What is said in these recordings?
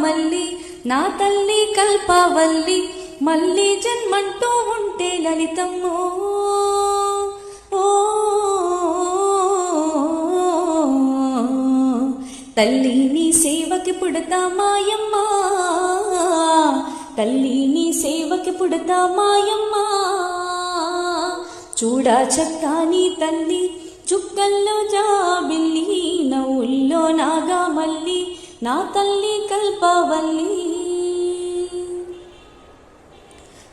నాగామల్లి నా తల్లి కల్పవల్లి మళ్ళీ జన్మంటూ ఉంటే లలితమ్మో. తల్లి నీ సేవకి పుడతా మాయమ్మ తల్లి నీ సేవకి పుడతా మాయమ్మ చూడా చక్కాని తల్లి చుక్కల్లో జాబిల్లి నవ్వుల్లో నాగా మళ్ళీ నా తల్లి కల్పవల్లి.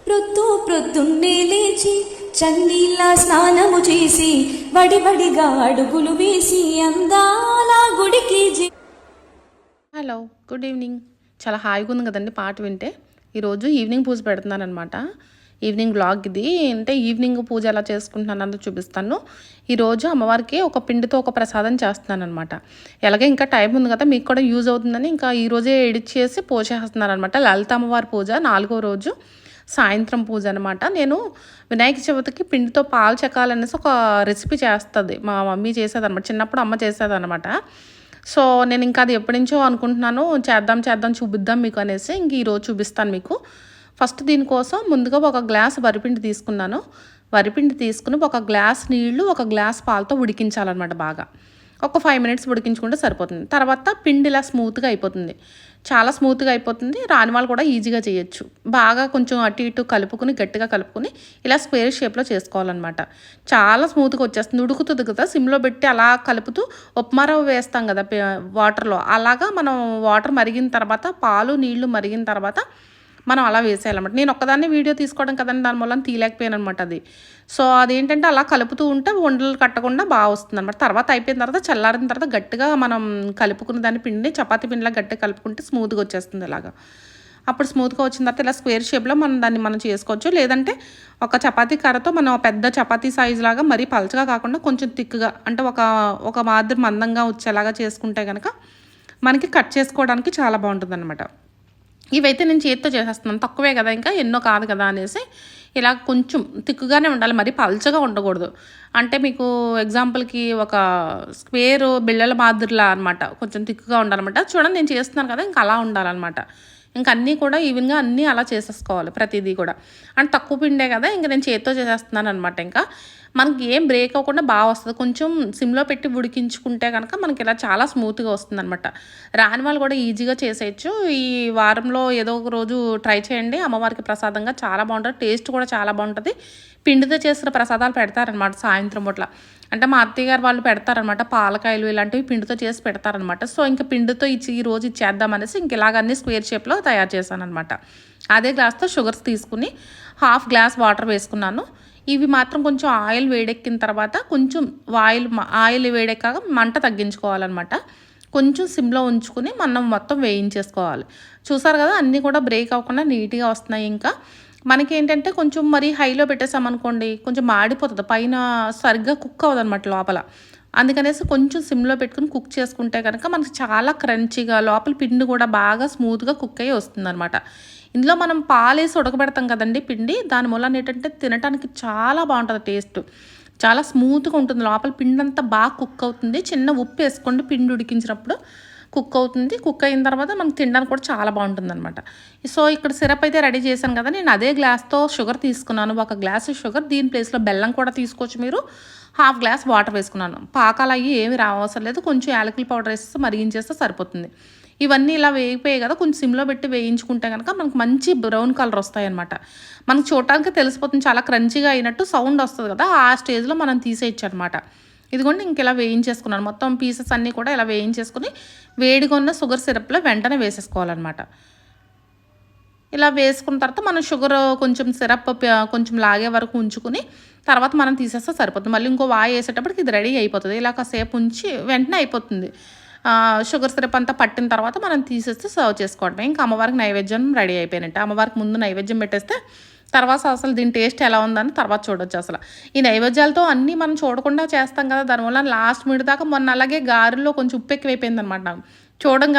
ప్రొద్దు ప్రొద్దున్నే లేచి చన్నీళ్ళ స్నానము చేసి వడివడిగా అడుగులు వేసి అందాల గుడికి హలో గుడ్ ఈవినింగ్. చాలా హాయిగా ఉంది కదండి పాట వింటే. ఈరోజు ఈవినింగ్ పూజ పెడుతున్నాను అనమాట ఈవినింగ్ బ్లాగ్ ఇది అంటే ఈవినింగ్ పూజ ఎలా చేసుకుంటున్నాను అన్నది చూపిస్తాను. ఈరోజు అమ్మవారికి ఒక పిండితో ఒక ప్రసాదం చేస్తున్నాను అనమాట ఎలాగే ఇంకా టైం ఉంది కదా మీకు కూడా యూజ్ అవుతుందని ఇంకా ఈరోజే ఎడిట్ చేసి పూజ చేస్తున్నాను అనమాట లలిత అమ్మవారి పూజ నాలుగో రోజు సాయంత్రం పూజ అనమాట నేను వినాయక చవితికి పిండితో పాలు చెక్కాలనేసి ఒక రెసిపీ చేస్తుంది. మా మమ్మీ చేసేదనమాట చిన్నప్పుడు అమ్మ చేసేదనమాట సో నేను ఇంకా అది ఎప్పటి నుంచో అనుకుంటున్నాను. చేద్దాం చేద్దాం చూపిద్దాం మీకు అనేసి ఇంక ఈరోజు చూపిస్తాను మీకు. ఫస్ట్ దీనికోసం ముందుగా ఒక గ్లాస్ వరిపిండి తీసుకున్నాను. వరిపిండి తీసుకుని ఒక గ్లాస్ నీళ్ళు ఒక గ్లాస్ పాలతో ఉడికించాలన్నమాట బాగా. ఒక ఫైవ్ మినిట్స్ ఉడికించుకుంటే సరిపోతుంది. తర్వాత పిండి ఇలా స్మూత్గా అయిపోతుంది. చాలా స్మూత్గా అయిపోతుంది. రాని వాళ్ళు కూడా ఈజీగా చేయొచ్చు. బాగా కొంచెం అటు ఇటు కలుపుకుని గట్టిగా కలుపుకుని ఇలా స్క్వేర్ షేప్లో చేసుకోవాలన్నమాట. చాలా స్మూత్గా వచ్చేస్తుంది. ఉడుకుతుంది కదా సిమ్లో పెట్టి అలా కలుపుతూ ఉప్మా రవ్వ వేస్తాం కదా వాటర్లో. అలాగా మనం వాటర్ మరిగిన తర్వాత పాలు నీళ్ళు మరిగిన తర్వాత మనం అలా వేసేయాలన్నమాట. నేను ఒక్కదాన్ని వీడియో తీసుకోవడం కదండి దాని మూలం తీయలేకపోయాను అనమాట అది. సో అదేంటంటే అలా కలుపుతూ ఉంటే ఉండలు కట్టకుండా బాగా వస్తుంది అనమాట తర్వాత అయిపోయిన తర్వాత చల్లారిన తర్వాత గట్టిగా మనం కలుపుకున్న దాని పిండిని చపాతీ పిండిలా గట్టిగా కలుపుకుంటే స్మూత్గా వచ్చేస్తుంది ఇలాగా అప్పుడు స్మూత్గా వచ్చిన తర్వాత ఇలా స్క్వేర్ షేప్లో మనం దాన్ని మనం చేసుకోవచ్చు. లేదంటే ఒక చపాతీ కర్రతో మనం పెద్ద చపాతీ సైజ్ లాగా మరీ పలచగా కాకుండా కొంచెం థిక్గా అంటే ఒక ఒక మాదిరి మందంగా వచ్చేలాగా చేసుకుంటే కనుక మనకి కట్ చేసుకోవడానికి చాలా బాగుంటుంది ఇవైతే నేను చేతితో చేసేస్తున్నాను. తక్కువే కదా ఇంకా ఎన్నో కాదు కదా అనేసి ఇలా కొంచెం తిక్కుగానే ఉండాలి. మరి పల్చగా ఉండకూడదు. అంటే మీకు ఎగ్జాంపుల్కి ఒక స్క్వేర్ బిళ్ళల మాదిరిలా అనమాట కొంచెం తిక్కుగా ఉండాలన్నమాట. చూడండి నేను చేస్తున్నాను కదా ఇంకా అలా ఉండాలన్నమాట. ఇంకా అన్నీ కూడా ఈవెన్గా అన్నీ అలా చేసేసుకోవాలి ప్రతిదీ కూడా. అంటే తక్కువ పిండే కదా ఇంకా నేను చేతితో చేసేస్తున్నాను అనమాట ఇంకా. మనకి ఏం బ్రేక్ అవ్వకుండా బాగా వస్తుంది. కొంచెం సిమ్లో పెట్టి ఉడికించుకుంటే కనుక మనకి ఇలా చాలా స్మూత్గా వస్తుంది అనమాట రాని వాళ్ళు కూడా ఈజీగా చేసేయచ్చు. ఈ వారంలో ఏదో ఒక రోజు ట్రై చేయండి. అమ్మవారికి ప్రసాదంగా చాలా బాగుంటుంది. టేస్ట్ కూడా చాలా బాగుంటుంది. పిండితో చేసిన ప్రసాదాలు పెడతారనమాట సాయంత్రం పూట్ల. అంటే మా అత్తయ్య గారు వాళ్ళు పెడతారనమాట పాలకాయలు ఇలాంటివి పిండితో చేసి పెడతారనమాట సో ఇంకా పిండితో ఇచ్చి ఈ రోజు ఇచ్చేద్దాం అనేసి ఇంక ఇలాగన్నీ స్క్వేర్ షేప్లో తయారు చేశాను అనమాట అదే గ్లాస్తో షుగర్స్ తీసుకుని హాఫ్ గ్లాస్ వాటర్ వేసుకున్నాను. ఇవి మాత్రం కొంచెం ఆయిల్ వేడెక్కిన తర్వాత కొంచెం ఆయిల్ ఆయిల్ వేడెక్కాక మంట తగ్గించుకోవాలన్నమాట. కొంచెం సిమ్లో ఉంచుకుని మనం మొత్తం వేయించేసుకోవాలి. చూసారు కదా అన్నీ కూడా బ్రేక్ అవ్వకుండా నీట్గా వస్తున్నాయి ఇంకా. మనకి ఏంటంటే కొంచెం మరీ హైలో పెట్టేసామనుకోండి కొంచెం మాడిపోతుంది. పైన సరిగ్గా కుక్ అవ్వదు అనమాట లోపల. అందుకనేసి కొంచెం సిమ్లో పెట్టుకుని కుక్ చేసుకుంటే కనుక మనకి చాలా క్రంచీగా లోపల పిండి కూడా బాగా స్మూత్గా కుక్ అయ్యి వస్తుంది అనమాట ఇందులో మనం పాలేసి ఉడకబెడతాం కదండి పిండి. దాని మూలన ఏంటంటే తినడానికి చాలా బాగుంటుంది టేస్ట్. చాలా స్మూత్గా ఉంటుంది. లోపల పిండి అంతా బాగా కుక్ అవుతుంది. చిన్న ఉప్పు వేసుకోండి. పిండి ఉడికించినప్పుడు కుక్ అవుతుంది. కుక్ అయిన తర్వాత మనకు తినడానికి కూడా చాలా బాగుంటుంది అనమాట సో ఇక్కడ సిరప్ అయితే రెడీ చేశాను కదా. నేను అదే గ్లాస్తో షుగర్ తీసుకున్నాను. ఒక గ్లాస్ షుగర్. దీని ప్లేస్లో బెల్లం కూడా తీసుకోవచ్చు మీరు. హాఫ్ గ్లాస్ వాటర్ వేసుకున్నాను. పాకాలు అయ్యి ఏమి రావసరం లేదు. కొంచెం యాలకుల పౌడర్ వేస్తే మరిగించేస్తే సరిపోతుంది. ఇవన్నీ ఇలా వేగిపోయాయి కదా కొంచెం సిమ్లో పెట్టి వేయించుకుంటే కనుక మనకు మంచి బ్రౌన్ కలర్ వస్తాయి అనమాట మనకు చూడటానికి తెలిసిపోతుంది చాలా క్రంచీగా అయినట్టు సౌండ్ వస్తుంది కదా ఆ స్టేజ్లో మనం తీసేయచ్చు అనమాట ఇదిగోండి ఇంక ఇలా వేయించేసుకున్నాను. మొత్తం పీసెస్ అన్నీ కూడా ఇలా వేయించేసుకుని వేడిగా ఉన్న షుగర్ సిరప్లో వెంటనే వేసేసుకోవాలన్నమాట. ఇలా వేసుకున్న తర్వాత మనం షుగర్ కొంచెం సిరప్ కొంచెం లాగే వరకు ఉంచుకుని తర్వాత మనం తీసేస్తే సరిపోతుంది. మళ్ళీ ఇంకో వాయి వేసేటప్పటికి ఇది రెడీ అయిపోతుంది. ఇలా కాసేపు ఉంచి వెంటనే అయిపోతుంది. షుగర్ సిరప్ అంతా పట్టిన తర్వాత మనం తీసేస్తే సర్వ్ చేసుకోవడమే. ఇంకా అమ్మవారికి నైవేద్యం రెడీ అయిపోయినట్టు. అమ్మవారికి ముందు నైవేద్యం పెట్టేస్తే తర్వాత అసలు దీని టేస్ట్ ఎలా ఉందని తర్వాత చూడొచ్చు అసలు. ఈ నైవేద్యాలతో అన్నీ మనం చూడకుండా చేస్తాం కదా దానివల్ల లాస్ట్ మినిట్ దాకా మొన్న అలాగే గారెల్లో కొంచెం ఉప్పు ఎక్కువైపోయింది అనమాట నాకు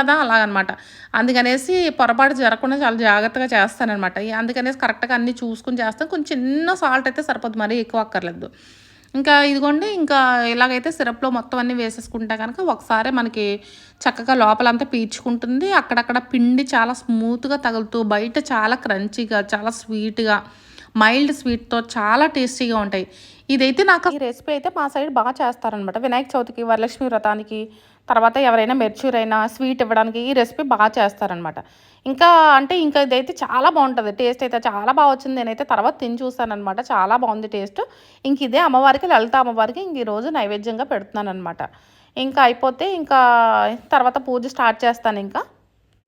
కదా అలాగనమాట. అందుకనేసి పొరపాటు జరగకుండా చాలా జాగ్రత్తగా చేస్తానమాట అందుకనేసి కరెక్ట్గా అన్నీ చూసుకుని చేస్తాను కొంచెం చిన్న సాల్ట్ అయితే సరిపోద్ది మరీ ఎక్కువ అక్కర్లేదు. ఇంకా ఇదిగోండి ఇంకా ఇలాగైతే సిరప్లో మొత్తం అన్నీ వేసేసుకుంటే కనుక ఒకసారి మనకి చక్కగా లోపలంతా పీల్చుకుంటుంది. అక్కడక్కడ పిండి చాలా స్మూత్గా తగులుతూ బయట చాలా క్రంచీగా చాలా స్వీట్గా మైల్డ్ స్వీట్తో చాలా టేస్టీగా ఉంటాయి. ఇదైతే నాకు ఈ రెసిపీ అయితే మా సైడ్ బాగా చేస్తారనమాట వినాయక చవితికి వరలక్ష్మి వ్రతానికి తర్వాత ఎవరైనా మెర్చూర్ అయినా స్వీట్ ఇవ్వడానికి ఈ రెసిపీ బాగా చేస్తారనమాట ఇంకా అంటే ఇంకా ఇదైతే చాలా బాగుంటుంది. టేస్ట్ అయితే చాలా బాగా వచ్చింది. నేనైతే తర్వాత తిని చూసాను చాలా బాగుంది టేస్ట్ ఇంక ఇదే అమ్మవారికి లలిత అమ్మవారికి ఇంక ఈరోజు నైవేద్యంగా పెడుతున్నాను అనమాట ఇంకా అయిపోతే ఇంకా తర్వాత పూజ స్టార్ట్ చేస్తాను ఇంకా.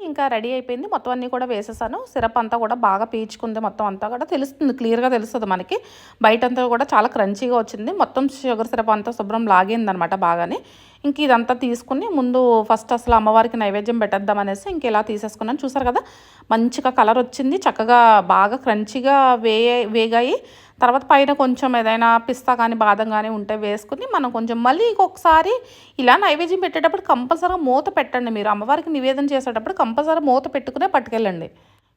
ఇంకా రెడీ అయిపోయింది. మొత్తం అన్నీ కూడా వేసేసాను. సిరప్ అంతా కూడా బాగా పీల్చుకుంది మొత్తం అంతా కూడా. తెలుస్తుంది క్లియర్గా తెలుస్తుంది మనకి. బయట అంతా కూడా చాలా క్రంచీగా వచ్చింది. మొత్తం షుగర్ సిరప్ అంతా శుభ్రం లాగిందనమాట బాగానే. ఇంక ఇదంతా తీసుకుని ముందు ఫస్ట్ అసలు అమ్మవారికి నైవేద్యం పెట్టేద్దాం అనేసి ఇంక ఇలా తీసేసుకున్నాను. చూసారు కదా మంచిగా కలర్ వచ్చింది. చక్కగా బాగా క్రంచీగా వే వేగాయి. తర్వాత పైన కొంచెం ఏదైనా పిస్తా కానీ బాదం కానీ ఉంటే వేసుకుని మనం కొంచెం మళ్ళీ ఇంకొకసారి ఇలా నైవేద్యం పెట్టేటప్పుడు కంపల్సరీగా మూత పెట్టండి మీరు. అమ్మవారికి నివేదన చేసేటప్పుడు కంపల్సరీ మూత పెట్టుకునే పట్టుకెళ్ళండి.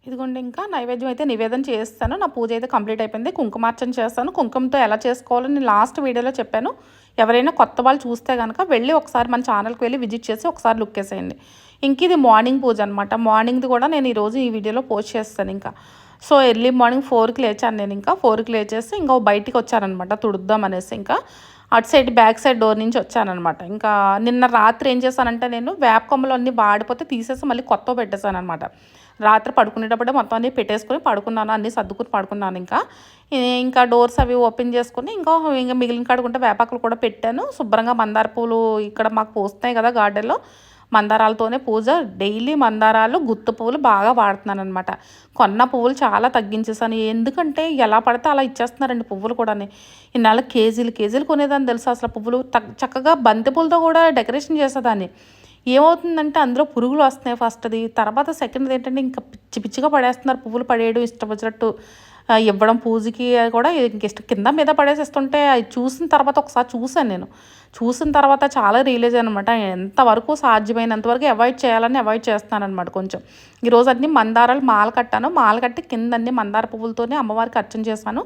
ఇదిగోండి ఇంకా నైవేద్యం అయితే నివేదన చేస్తాను. నా పూజ అయితే కంప్లీట్ అయిపోయింది. కుంకుమార్చన చేస్తాను. కుంకుమతో ఎలా చేసుకోవాలో నేను లాస్ట్ వీడియోలో చెప్పాను. ఎవరైనా కొత్త వాళ్ళు చూస్తే కనుక వెళ్ళి ఒకసారి మన ఛానల్కి వెళ్ళి విజిట్ చేసి ఒకసారి లుక్ వేసేయండి. ఇంక ఇది మార్నింగ్ పూజ అనమాట మార్నింగ్ది కూడా నేను ఈరోజు ఈ వీడియోలో పోస్ట్ చేస్తాను ఇంకా. సో ఎర్లీ మార్నింగ్ ఫోర్కి లేచాను నేను ఇంకా. ఫోర్కి లేచేసి ఇంకా బయటికి వచ్చానమాట తుడుద్దాం అనేసి ఇంకా. అటు సైడ్ బ్యాక్ సైడ్ డోర్ నుంచి వచ్చానమాట ఇంకా నిన్న రాత్రి ఏం చేశానంటే నేను వేపకొమ్మలు అన్నీ వాడిపోతే తీసేసి మళ్ళీ కొత్త పెట్టేశాను అనమాట రాత్రి పడుకునేటప్పుడే మొత్తం అన్నీ పెట్టేసుకుని పడుకున్నాను అన్నీ సర్దుకుని పడుకున్నాను ఇంకా. ఇంకా డోర్స్ అవి ఓపెన్ చేసుకుని ఇంకా ఇంకా మిగిలిన కాడుకుంటే వేపాకులు కూడా పెట్టాను. శుభ్రంగా మందార పూలు ఇక్కడ మాకు పూస్తాయి కదా గార్డెన్లో. మందారాలతోనే పూజ. డైలీ మందారాలు గుత్తు పువ్వులు బాగా వాడుతున్నాను అనమాట కొన్న పువ్వులు చాలా తగ్గించేసాను ఎందుకంటే ఎలా పడితే అలా ఇచ్చేస్తున్నారండి పువ్వులు కూడా ఇన్నాళ్ళ కేజీలు కేజీలు కొనేదాన్ని తెలుసు అసలు పువ్వులు. చక్కగా బంతి పూలతో కూడా డెకరేషన్ చేసేదాన్ని. ఏమవుతుందంటే అందులో పురుగులు వస్తున్నాయి ఫస్ట్ది. తర్వాత సెకండ్ది ఏంటంటే ఇంకా పిచ్చి పిచ్చిగా పడేస్తున్నారు పువ్వులు పడేయడం ఇష్టం వచ్చినట్టు ఇవ్వడం పూజకి కూడా ఇంక ఇష్టం కింద మీద పడేసేస్తుంటే అది చూసిన తర్వాత ఒకసారి చూశాను నేను. చూసిన తర్వాత చాలా రియలైజ్ అనమాట ఎంతవరకు సాధ్యమైనంతవరకు అవాయిడ్ చేయాలని అవాయిడ్ చేస్తాననమాట కొంచెం. ఈరోజు అన్ని మందారాలు మాల కట్టాను. మాల కట్టి కింద అన్ని మందార పువ్వులతోనే అమ్మవారికి అర్చన చేశాను.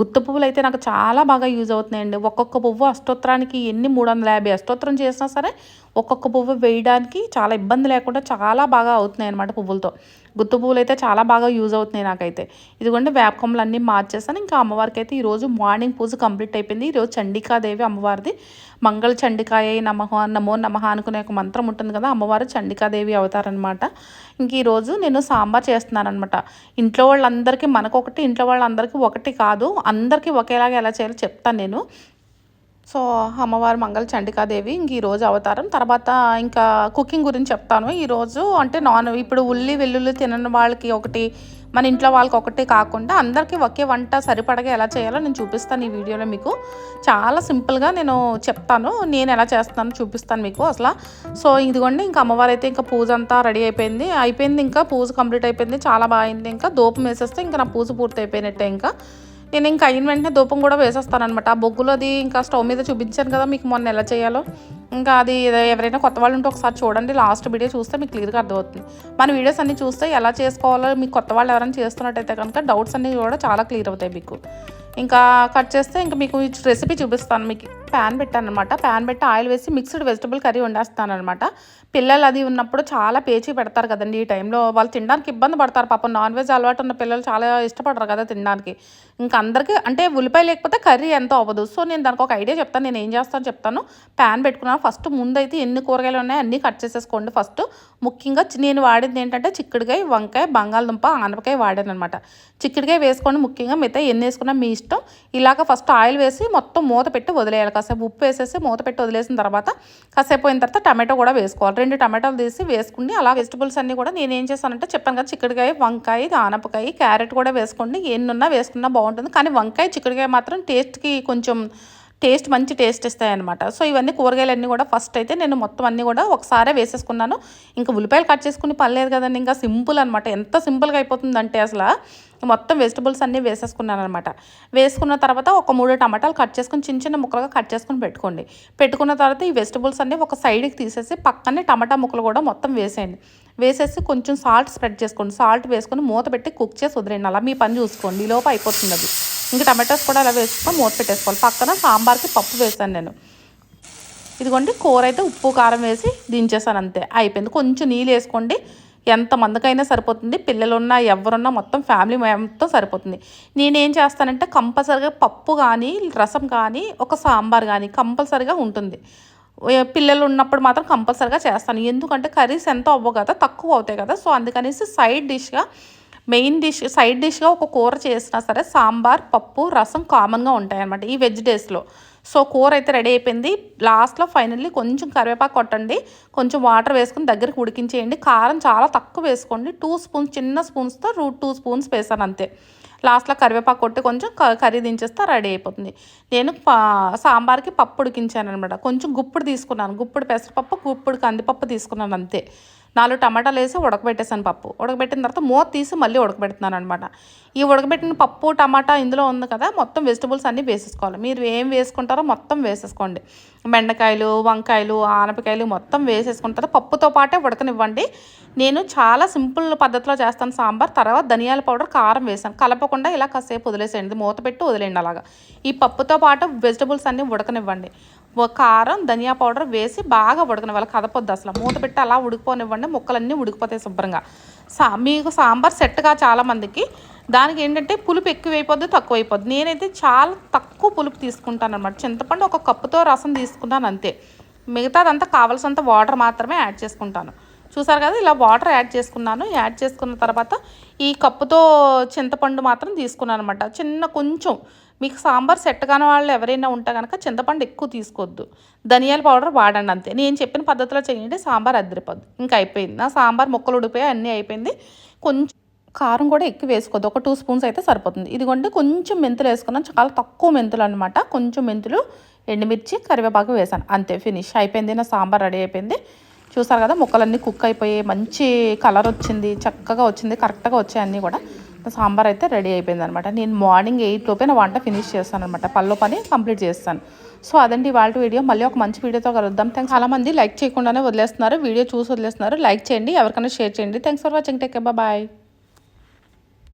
గుత్త పువ్వులు అయితే నాకు చాలా బాగా యూజ్ అవుతున్నాయండి. ఒక్కొక్క పువ్వు అష్టోత్తరానికి ఎన్ని మూడు వందల యాభై అష్టోత్తరం చేసినా సరే ఒక్కొక్క పువ్వు వేయడానికి చాలా ఇబ్బంది లేకుండా చాలా బాగా అవుతున్నాయి అనమాట పువ్వులతో. గుత్తు పువ్వులు అయితే చాలా బాగా యూజ్ అవుతున్నాయి నాకైతే. ఇదిగోండి వేప అన్నీ మార్చేసాను. ఇంకా అమ్మవారికి అయితే ఈరోజు మార్నింగ్ పూజ కంప్లీట్ అయిపోయింది. ఈరోజు చండికాదేవి అమ్మవారిది. మంగళ చండికాయ నమహ నమో నమహ అనుకునే ఒక మంత్రం ఉంటుంది కదా అమ్మవారు చండికాదేవి అవుతారనమాట. ఇంక ఈరోజు నేను సాంబార్ చేస్తున్నానమాట ఇంట్లో వాళ్ళందరికీ మనకొకటి ఇంట్లో వాళ్ళందరికీ ఒకటి కాదు అందరికీ ఒకేలాగా ఎలా చేయాలో చెప్తాను నేను. సో అమ్మవారు మంగళ చండికాదేవి ఇంక ఈరోజు అవతారం. తర్వాత ఇంకా కుకింగ్ గురించి చెప్తాను. ఈరోజు అంటే నాన్ ఇప్పుడు ఉల్లి వెల్లుల్లి తినని వాళ్ళకి ఒకటి మన ఇంట్లో వాళ్ళకి ఒకటి కాకుండా అందరికీ ఒకే వంట సరిపడగా ఎలా చేయాలో నేను చూపిస్తాను ఈ వీడియోలో మీకు. చాలా సింపుల్గా నేను చెప్తాను. నేను ఎలా చేస్తాను చూపిస్తాను మీకు అసలు. సో ఇదిగోండి ఇంకా అమ్మవారు అయితే ఇంకా పూజ అంతా రెడీ అయిపోయింది. అయిపోయింది ఇంకా పూజ కంప్లీట్ అయిపోయింది. చాలా బాగా అయింది ఇంకా దూపం వేసేస్తే ఇంకా నా పూజ పూర్తి అయిపోయినట్టే ఇంకా. నేను ఇంకా అయిన వెంటనే ధూపం కూడా వేసేస్తాను అనమాట ఆ బొగ్గులో అది ఇంకా స్టవ్ మీద చూపించాను కదా మీకు మొన్న ఎలా చేయాలో. ఇంకా అది ఎవరైనా కొత్త వాళ్ళు ఉంటే ఒకసారి చూడండి లాస్ట్ వీడియో చూస్తే మీకు క్లియర్గా అర్థమవుతుంది. మన వీడియోస్ అన్నీ చూస్తే ఎలా చేసుకోవాలో మీకు కొత్త వాళ్ళు ఎవరైనా చేస్తున్నట్టయితే కనుక డౌట్స్ అన్నీ కూడా చాలా క్లియర్ అవుతాయి మీకు. ఇంకా కట్ చేస్తే ఇంకా మీకు రెసిపీ చూపిస్తాను మీకు. ప్యాన్ పెట్టాను అనమాట ప్యాన్ పెట్టి ఆయిల్ వేసి మిక్స్డ్ వెజిటబుల్ కర్రీ వండేస్తాను అనమాట పిల్లలు అది ఉన్నప్పుడు చాలా పేచీ పెడతారు కదండి ఈ టైంలో. వాళ్ళు తినడానికి ఇబ్బంది పడతారు. పాపం నాన్ వెజ్ అలవాటు ఉన్న పిల్లలు చాలా ఇష్టపడరు కదా తినడానికి. ఇంకా అందరికీ అంటే ఉల్లిపాయ లేకపోతే కర్రీ ఎంతో అవ్వదు. సో నేను దానికి ఒక ఐడియా చెప్తాను. నేను ఏం చేస్తాను చెప్తాను. ప్యాన్ పెట్టుకున్నాను ఫస్ట్ ముందైతే ఎన్ని కూరగాయలు ఉన్నాయో అన్నీ కట్ చేసేసుకోండి ఫస్ట్. ముఖ్యంగా నేను వాడింది ఏంటంటే చిక్కుడుకాయ వంకాయ బంగాళదుంప ఆనపకాయ వాడాను అనమాట చిక్కుడుకాయ వేసుకోండి. ముఖ్యంగా మిగతా ఎన్ని వేసుకున్నా మీ ఇష్టం. ఇలాగ ఫస్ట్ ఆయిల్ వేసి మొత్తం మూత పెట్టి వదిలేయాలి కాసేపు ఉప్పు వేసేసి మూత పెట్టి వదిలేసిన తర్వాత కాసేపు అయిన తర్వాత టమాటో కూడా వేసుకోవాలి. రెండు టమాటాలు తీసి వేసుకుని అలా వెజిటబుల్స్ అన్నీ కూడా నేను ఏం చేస్తానంటే చెప్పాను కదా చిక్కుడుకాయ వంకాయ ఆనపకాయ క్యారెట్ కూడా వేసుకోండి. ఎన్నున్నా వేసుకున్నా బాగుంటుంది. కానీ వంకాయ చిక్కుడుకాయ మాత్రం టేస్ట్కి కొంచెం టేస్ట్ మంచి టేస్ట్ ఇస్తాయి అనమాట సో ఇవన్నీ కూరగాయలన్నీ కూడా ఫస్ట్ అయితే నేను మొత్తం అన్నీ కూడా ఒకసారే వేసేసుకున్నాను. ఇంకా ఉల్లిపాయలు కట్ చేసుకుని పర్లేదు కదండి ఇంకా సింపుల్ అనమాట ఎంత సింపుల్గా అయిపోతుందంటే అసలు మొత్తం వెజిటబుల్స్ అన్నీ వేసేసుకున్నాను అనమాట వేసుకున్న తర్వాత ఒక మూడు టమాటాలు కట్ చేసుకుని చిన్న చిన్న ముక్కలుగా కట్ చేసుకుని పెట్టుకోండి. పెట్టుకున్న తర్వాత ఈ వెజిటబుల్స్ అన్నీ ఒక సైడ్కి తీసేసి పక్కనే టమాటా ముక్కలు కూడా మొత్తం వేసేయండి. వేసేసి కొంచెం సాల్ట్ స్ప్రెడ్ చేసుకోండి. సాల్ట్ వేసుకొని మూత పెట్టి కుక్ చేసి వదిలేండి అలా మీ పని చూసుకోండి. ఈ లోపు అయిపోతుంది అది. ఇంకా టమాటోస్ కూడా అలా వేసుకొని మూత పెట్టేసుకోవాలి. పక్కన సాంబార్కి పప్పు వేసాను నేను. ఇదిగోండి కూర అయితే ఉప్పు కారం వేసి దించేసాను అంతే. అయిపోయింది. కొంచెం నీళ్ళు వేసుకోండి. ఎంత మందికైనా సరిపోతుంది. పిల్లలున్నా ఎవరున్నా మొత్తం ఫ్యామిలీ మొత్తం సరిపోతుంది. నేనేం చేస్తానంటే కంపల్సరిగా పప్పు కానీ రసం కానీ ఒక సాంబార్ కానీ కంపల్సరిగా ఉంటుంది. పిల్లలు ఉన్నప్పుడు మాత్రం కంపల్సరిగా చేస్తాను. ఎందుకంటే కర్రీస్ ఎంత అవ్వవు కదా తక్కువ అవుతాయి కదా. సో అందుకనేసి సైడ్ డిష్గా మెయిన్ డిష్ సైడ్ డిష్గా ఒక కూర చేసినా సరే సాంబార్ పప్పు రసం కామన్గా ఉంటాయి అనమాట ఈ వెజ్ డేస్లో. సో కూర అయితే రెడీ అయిపోయింది. లాస్ట్లో ఫైనల్లీ కొంచెం కరివేపాకు కొట్టండి కొంచెం వాటర్ వేసుకుని దగ్గరికి ఉడికించేయండి. కారం చాలా తక్కువ వేసుకోండి. టూ స్పూన్స్ చిన్న స్పూన్స్తో రూ టూ స్పూన్స్ వేసాను అంతే. లాస్ట్లో కరివేపాకు కొట్టి కొంచెం క- కర్రీ దించేస్తే రెడీ అయిపోతుంది. నేను పా- సాంబార్కి పప్పు ఉడికించాను అనమాట కొంచెం గుప్పుడు తీసుకున్నాను. గుప్పుడు పెసరపప్పు గుప్పుడు కందిపప్పు తీసుకున్నాను అంతే. నాలుగు టమాటాలు వేసి ఉడకబెట్టేసాను పప్పు. ఉడకబెట్టిన తర్వాత మూత తీసి మళ్ళీ ఉడకబెడుతున్నాను అనమాట ఈ ఉడకబెట్టిన పప్పు టమాటా ఇందులో ఉంది కదా మొత్తం వెజిటబుల్స్ అన్నీ వేసేసుకోవాలి. మీరు ఏం వేసుకుంటారో మొత్తం వేసేసుకోండి. బెండకాయలు వంకాయలు ఆనపకాయలు మొత్తం వేసేసుకుంటారు పప్పుతో పాటే ఉడకనివ్వండి. నేను చాలా సింపుల్ పద్ధతిలో చేస్తాను సాంబార్. తర్వాత ధనియాల పౌడర్ కారం వేసాను కలపకుండా ఇలా కాసేపు వదిలేసేయండి. మూత పెట్టి వదిలేయండి అలాగా. ఈ పప్పుతో పాటు వెజిటబుల్స్ అన్నీ ఉడకనివ్వండి. కారం ధనియా పౌడర్ వేసి బాగా ఉడకనివ్వాలి. కదపొద్దు అసలు. మూత పెట్టి అలా ఉడికిపోనివ్వండి. ముక్కలన్నీ ఉడికిపోతాయి శుభ్రంగా. సా మీకు సాంబార్ సెట్గా చాలామందికి దానికి ఏంటంటే పులుపు ఎక్కువ అయిపోద్ది తక్కువ అయిపోద్ది నేనైతే చాలా తక్కువ పులుపు తీసుకుంటాను అనమాట చింతపండు ఒక కప్పుతో రసం తీసుకున్నాను అంతే. మిగతాదంతా కావాల్సినంత వాటర్ మాత్రమే యాడ్ చేసుకుంటాను. చూసారు కదా ఇలా వాటర్ యాడ్ చేసుకున్నాను. యాడ్ చేసుకున్న తర్వాత ఈ కప్పుతో చింతపండు మాత్రం తీసుకున్నాను అనమాట చిన్న కొంచెం మీకు సాంబార్ సెట్ కాని వాళ్ళు ఎవరైనా ఉంటే కనుక చింతపండు ఎక్కువ తీసుకోవద్దు. ధనియాల పౌడర్ వాడండి అంతే. నేను చెప్పిన పద్ధతిలో చేయండి సాంబార్ అద్దరిపోద్ది. ఇంకా అయిపోయింది. నా సాంబార్ ముక్కలు ఉడిపోయి అన్నీ అయిపోయింది. కొంచెం కారం కూడా ఎక్కువ వేసుకోవద్దు. ఒక టూ స్పూన్స్ అయితే సరిపోతుంది. ఇదిగోండి కొంచెం మెంతులు వేసుకున్నాను. చాలా తక్కువ మెంతులు అనమాట కొంచెం మెంతులు ఎండుమిర్చి కరివేపాకు వేసాను. అంతే ఫినిష్. అయిపోయింది. నా సాంబార్ రెడీ అయిపోయింది. చూసారు కదా ముక్కలన్నీ కుక్ అయిపోయి మంచి కలర్ వచ్చింది చక్కగా వచ్చింది కరెక్ట్గా వచ్చాయి అన్నీ కూడా. సాంబార్ అయితే రెడీ అయిపోయింది అనమాట నేను మార్నింగ్ ఎయిట్ లోపే నా వంట ఫినిష్ చేస్తాను అనమాట పళ్ళు పని కంప్లీట్ చేస్తాను. సో అదండి వాళ్ళ వీడియో. మళ్ళీ ఒక మంచి వీడియోతో కలుద్దాం. థ్యాంక్స్ చాలా మంది లైక్ చేయకుండానే వదిలేస్తున్నారు. వీడియో చూసి వదిలేస్తున్నారు. లైక్ చేయండి. ఎవరికైనా షేర్ చేయండి. Thanks for watching take bye